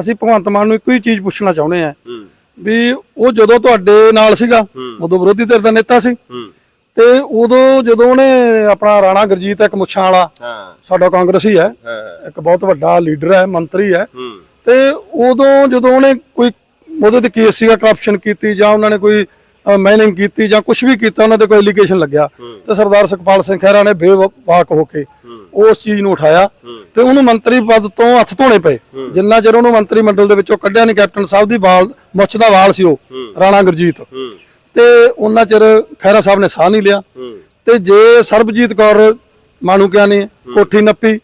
ਅਸੀਂ ਭਗਵੰਤ ਮਾਨ ਨੂੰ ਇੱਕੋ ਹੀ ਚੀਜ਼ ਪੁੱਛਣਾ ਚਾਹੁੰਦੇ ਆ ਵੀ ਉਹ ਜਦੋਂ ਤੁਹਾਡੇ ਨਾਲ ਸੀਗਾ ਉਦੋਂ ਵਿਰੋਧੀ ਧਿਰ ਦਾ ਨੇਤਾ ਸੀ। ਤੇ ਉਦੋਂ ਜਦੋਂ ਉਹਨੇ ਆਪਣਾ ਰਾਣਾ ਗੁਰਜੀਤ ਇੱਕ ਮੁੱਛਾਂ ਵਾਲਾ ਸਾਡਾ ਕਾਂਗਰਸੀ ਹੈ ਇੱਕ ਬਹੁਤ ਵੱਡਾ ਲੀਡਰ ਹੈ ਮੰਤਰੀ ਹੈ। ਹੂੰ। ਤੇ ਉਦੋਂ ਜਦੋਂ ਉਹਨੇ ਕੋਈ ਉਹਦੇ ਤੇ ਕੇਸ ਸੀਗਾ ਕਰਪਸ਼ਨ ਕੀਤੀ ਜਾਂ ਉਹਨਾਂ ਨੇ ਕੋਈ ਮਾਈਨਿੰਗ ਕੀਤੀ ਜਾਂ ਕੁਝ ਵੀ ਕੀਤਾ ਉਹਨਾਂ ਤੇ ਕੋਈ ਐਲੀਗੇਸ਼ਨ ਲੱਗਿਆ। ਤੇ ਸਰਦਾਰ ਸੁਖਪਾਲ ਸਿੰਘ ਖਹਿਰਾ ਨੇ ਬੇਵਾਕ ਹੋ ਕੇ ਉਸ ਚੀਜ਼ ਨੂੰ ਉਠਾਇਆ ਤੇ ਉਹਨੂੰ ਮੰਤਰੀ ਪਦ ਤੋਂ ਹੱਥ ਧੋਣੇ ਪਏ। ਜਿੰਨਾ ਚਿਰ ਉਹਨੂੰ ਮੰਤਰੀ ਮੰਡਲ ਦੇ ਵਿੱਚੋਂ ਕੱਢਿਆ ਨਹੀਂ ਕੈਪਟਨ ਸਾਹਿਬ ਦੀ ਵਾਲ ਮੁੱਛ ਦਾ ਵਾਲ ਸੀ ਉਹ ਰਾਣਾ ਗੁਰਜੀਤ। ਤੇ ਉਹਨਾਂ ਚਿਰ ਖਹਿਰਾ ਸਾਹਿਬ ਨੇ ਸਾਹ ਨਹੀਂ ਲਿਆ। ਤੇ ਜੇ ਸਰਬਜੀਤ ਕੌਰ ਮਾਨੂਕਿਆ ਨੇ ਕੋਠੀ ਨੱਪੀ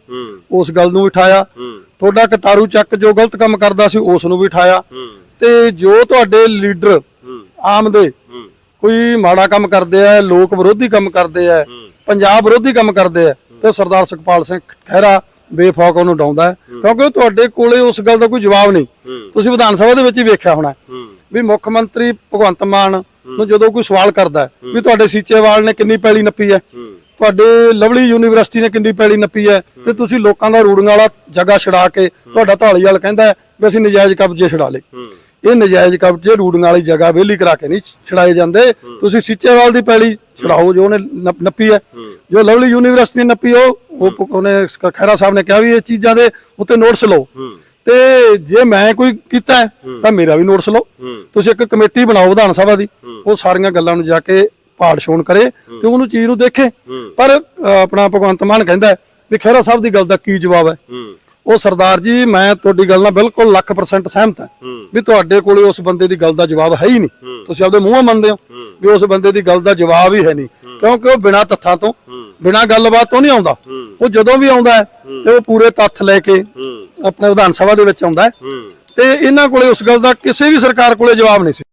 ਉਸ ਗੱਲ ਨੂੰ ਉਠਾਇਆ। ਤੁਹਾਡਾ ਕਟਾਰੂ ਚੱਕ ਜੋ ਗਲਤ ਕੰਮ ਕਰਦਾ ਸੀ ਉਸ ਨੂੰ ਵੀ ਉਠਾਇਆ। ਤੇ ਜੋ ਤੁਹਾਡੇ ਲੀਡਰ ਆਮ ਦੇ ਕੋਈ ਮਾੜਾ ਕੰਮ ਕਰਦੇ ਆ ਲੋਕ ਵਿਰੋਧੀ ਕੰਮ ਕਰਦੇ ਆ ਪੰਜਾਬ ਵਿਰੋਧੀ ਕੰਮ ਕਰਦੇ ਆ ਤੇ ਸਰਦਾਰ ਸੁਖਪਾਲ ਸਿੰਘ ਖਹਿਰਾ ਬੇਫੌਕ ਉਹਨੂੰ ਡਾਉਂਦਾ ਕਿਉਂਕਿ ਉਹ ਤੁਹਾਡੇ ਕੋਲੇ ਉਸ ਗੱਲ ਦਾ ਕੋਈ ਜਵਾਬ ਨਹੀਂ। ਤੁਸੀਂ ਵਿਧਾਨ ਸਭਾ ਦੇ ਵਿੱਚ ਹੀ ਵੇਖਿਆ ਹੋਣਾ ਵੀ ਮੁੱਖ ਮੰਤਰੀ ਭਗਵੰਤ ਮਾਨ ਨੂੰ ਜਦੋਂ ਕੋਈ ਸਵਾਲ ਕਰਦਾ ਵੀ ਤੁਹਾਡੇ ਸੀਚੇਵਾਲ ਨੇ ਕਿੰਨੀ ਪੈਲੀ ਨੱਪੀ ਹੈ? ਤੁਹਾਡੇ ਲਵਲੀ ਯੂਨੀਵਰਸਿਟੀ ਨੇ ਕਿੰਨੀ ਪੈਲੀ ਨੱਪੀ ਹੈ? ਤੇ ਤੁਸੀਂ ਲੋਕਾਂ ਦਾ ਰੂੜੀਆਂ ਵਾਲਾ ਜਗ੍ਹਾ ਛਡਾ ਕੇ ਤੁਹਾਡਾ ਢਾਲੀਵਾਲ ਕਹਿੰਦਾ ਹੈ ਵੀ ਅਸੀਂ ਨਜਾਇਜ਼ ਕਬਜ਼ੇ ਛਡਾ ਲਏ। ਇਹ ਨਜਾਇਜ਼ ਕਬਜ਼ੇ ਰੂੜੀਆਂ ਵਾਲੀ ਜਗ੍ਹਾ ਵਿਹਲੀ ਕਰਾ ਕੇ ਨਹੀਂ ਛੜਾਏ ਜਾਂਦੇ। ਤੁਸੀਂ ਸੀਚੇਵਾਲ ਦੀ ਪੈਲੀ ਛਡਾਓ ਜੋ ਉਹਨੇ ਨੱਪ- ਹੈ। ਜੋ ਲਵਲੀ ਯੂਨੀਵਰਸਿਟੀ ਨੇ ਨੱਪੀ ਉਹ ਉਹ ਉਹਨੇ ਖੈਰਾ ਸਾਹਿਬ ਨੇ ਕਿਹਾ ਵੀ ਇਹ ਚੀਜ਼ਾਂ ਦੇ ਉੱਤੇ ਨੋਟਿਸ ਲਓ। ਤੇ ਜੇ ਮੈਂ ਕੋਈ ਕੀਤਾ ਤਾਂ ਮੇਰਾ ਵੀ ਨੋਟਿਸ ਲਓ। ਤੁਸੀਂ ਇੱਕ ਕਮੇਟੀ ਬਣਾਓ ਵਿਧਾਨ ਸਭਾ ਦੀ। ਉਹ ਸਾਰੀਆਂ ਗੱਲਾਂ ਨੂੰ ਜਾ ਕੇ ਪਾੜ ਛੋਣ ਕਰੇ ਤੇ ਉਹਨੂੰ ਚੀਜ਼ ਨੂੰ ਦੇਖੇ। ਪਰ ਆਪਣਾ ਭਗਵੰਤ ਮਾਨ ਕਹਿੰਦਾ ਵੀ ਖਹਿਰਾ ਸਾਹਿਬ ਦੀ ਗੱਲ ਦਾ ਕੀ ਜਵਾਬ ਹੂੰ। ਉਹ ਸਰਦਾਰ ਜੀ ਮੈਂ ਤੁਹਾਡੀ ਗੱਲ ਨਾਲ ਬਿਲਕੁਲ ਲੱਖ ਪਰਸੈਂਟ ਸਹਿਮਤ ਹਾਂ ਵੀ ਤੁਹਾਡੇ ਕੋਲੇ ਉਸ ਬੰਦੇ ਦੀ ਗੱਲ ਦਾ ਜਵਾਬ ਹੈ ਹੀ ਨਹੀਂ। ਤੁਸੀਂ ਆਪਦੇ ਮੂੰਹੋਂ ਮੰਨਦੇ ਹੋ ਵੀ ਉਸ ਬੰਦੇ ਦੀ ਗੱਲ ਦਾ ਜਵਾਬ ਹੀ ਹੈ ਨਹੀਂ ਕਿਉਂਕਿ ਉਹ ਬਿਨਾਂ ਤੱਥਾਂ ਤੋਂ ਬਿਨਾਂ ਗੱਲਬਾਤ ਤੋਂ ਨਹੀਂ ਆਉਂਦਾ। ਉਹ ਜਦੋਂ ਵੀ ਆਉਂਦਾ ਤੇ ਉਹ ਪੂਰੇ ਤੱਥ ਲੈ ਕੇ ਆਪਣੇ ਵਿਧਾਨ ਸਭਾ ਦੇ ਵਿੱਚ ਆਉਂਦਾ ਤੇ ਇਹਨਾਂ ਕੋਲੇ ਉਸ ਗੱਲ ਦਾ ਕਿਸੇ ਵੀ ਸਰਕਾਰ ਕੋਲੇ ਜਵਾਬ ਨਹੀਂ ਸੀ।